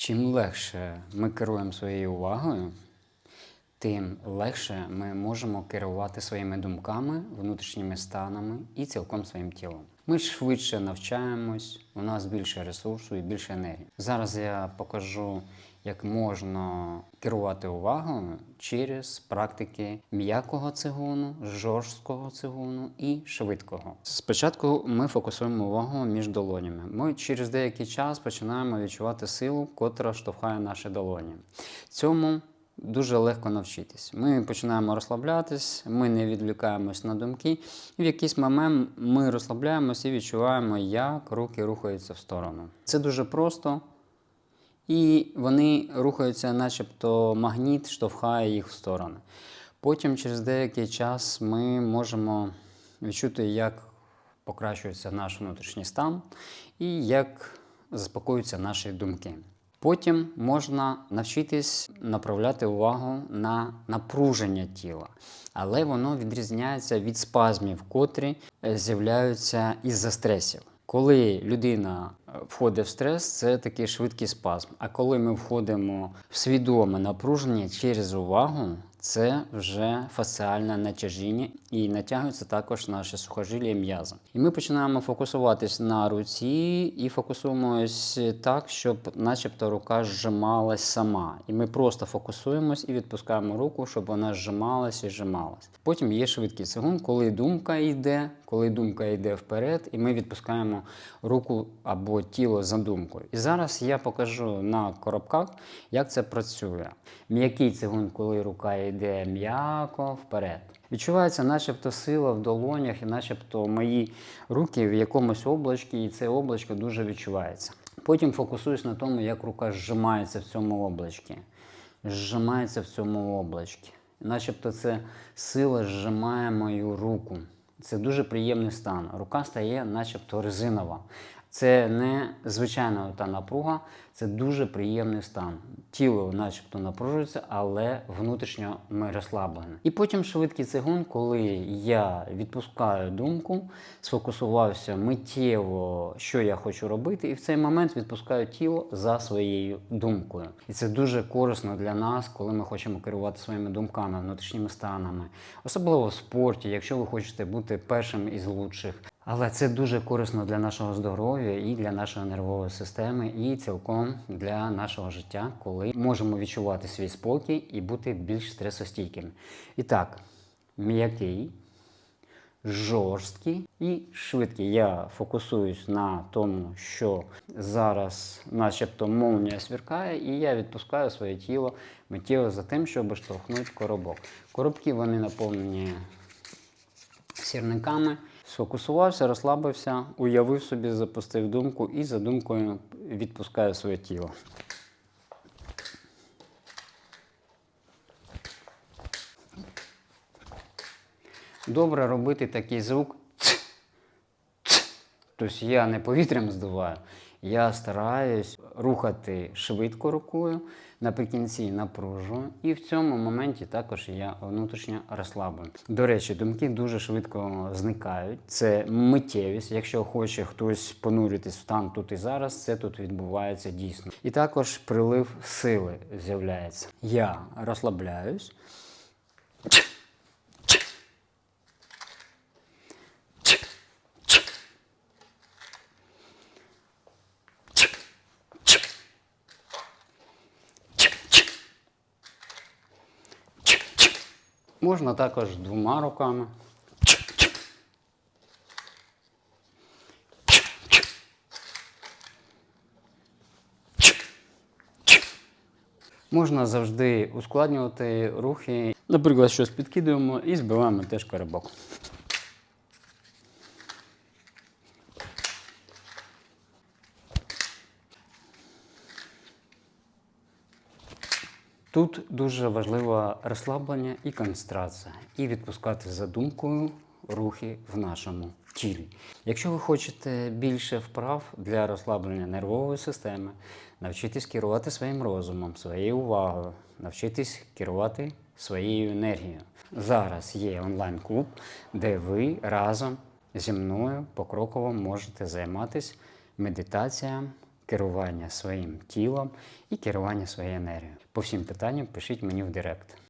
Чим легше ми керуємо своєю увагою, тим легше ми можемо керувати своїми думками, внутрішніми станами і цілком своїм тілом. Ми швидше навчаємось, у нас більше ресурсу і більше енергії. Зараз я покажу, як можна керувати увагою через практики м'якого цигуну, жорсткого цигуну і швидкого. Спочатку ми фокусуємо увагу між долонями. Ми через деякий час починаємо відчувати силу, котра штовхає наші долоні. Цьому дуже легко навчитись. Ми починаємо розслаблятись, ми не відвлікаємось на думки, і в якийсь момент ми розслабляємось і відчуваємо, як руки рухаються в сторону. Це дуже просто. І вони рухаються, начебто магніт штовхає їх в сторони. Потім, через деякий час, ми можемо відчути, як покращується наш внутрішній стан і як заспокоюються наші думки. Потім можна навчитись направляти увагу на напруження тіла, але воно відрізняється від спазмів, котрі е, з'являються із-за стресів. Коли людина е, входить в стрес, це такий швидкий спазм. А коли ми входимо в свідоме напруження через увагу, це вже фасціальне натяжіння і натягуються також наші сухожилля і м'язи. І ми починаємо фокусуватись на руці і фокусуємось так, щоб, начебто, рука зжималась сама. І ми просто фокусуємось і відпускаємо руку, щоб вона зжималась і зжималась. Потім є швидкий цигун, коли думка йде, коли думка йде вперед, і ми відпускаємо руку або тіло за думкою. І зараз я покажу на коробках, як це працює. М'який цигун, коли рука йде м'яко вперед. Відчувається, начебто, сила в долонях, і начебто мої руки в якомусь облачці, і це облачко дуже відчувається. Потім фокусуюсь на тому, як рука зжимається в цьому облачці. Зжимається в цьому облачці. Начебто це сила зжимає мою руку. Це дуже приємний стан. Рука стає начебто резинова. Це не звичайна та напруга, це дуже приємний стан. Тіло начебто напружується, але внутрішньо ми розслаблені. І потім швидкий цигун, коли я відпускаю думку, сфокусувався миттєво, що я хочу робити, і в цей момент відпускаю тіло за своєю думкою. І це дуже корисно для нас, коли ми хочемо керувати своїми думками, внутрішніми станами, особливо в спорті, якщо ви хочете бути першим із лучших. Але це дуже корисно для нашого здоров'я і для нашої нервової системи, і цілком для нашого життя, коли можемо відчувати свій спокій і бути більш стресостійкими. І так, м'який, жорсткий і швидкий. Я фокусуюсь на тому, що зараз, начебто, молнія свіркає, і я відпускаю своє тіло миттєво за тим, щоб штовхнути коробок. Коробки вони наповнені сірниками. Сфокусувався, розслабився, уявив собі, запустив думку і за думкою відпускаю своє тіло. Добре робити такий звук. Тобто я не повітрям здуваю, я стараюсь рухати швидко рукою, наприкінці напружую, і в цьому моменті також я внутрішньо розслаблюю. До речі, думки дуже швидко зникають. Це миттєвість. Якщо хоче хтось понуритись в стан тут і зараз, це тут відбувається дійсно. І також прилив сили з'являється. Я розслабляюсь. Можна також двома руками. Можна завжди ускладнювати рухи. Наприклад, щось підкидуємо і збиваємо теж коробок. Тут дуже важливо розслаблення і концентрація, і відпускати за думкою рухи в нашому тілі. Якщо ви хочете більше вправ для розслаблення нервової системи, навчитись керувати своїм розумом, своєю увагою, навчитись керувати своєю енергією. Зараз є онлайн-клуб, де ви разом зі мною покроково можете займатися медитаціям, керування своїм тілом і керування своєю енергією. По всім питанням пишіть мені в директ.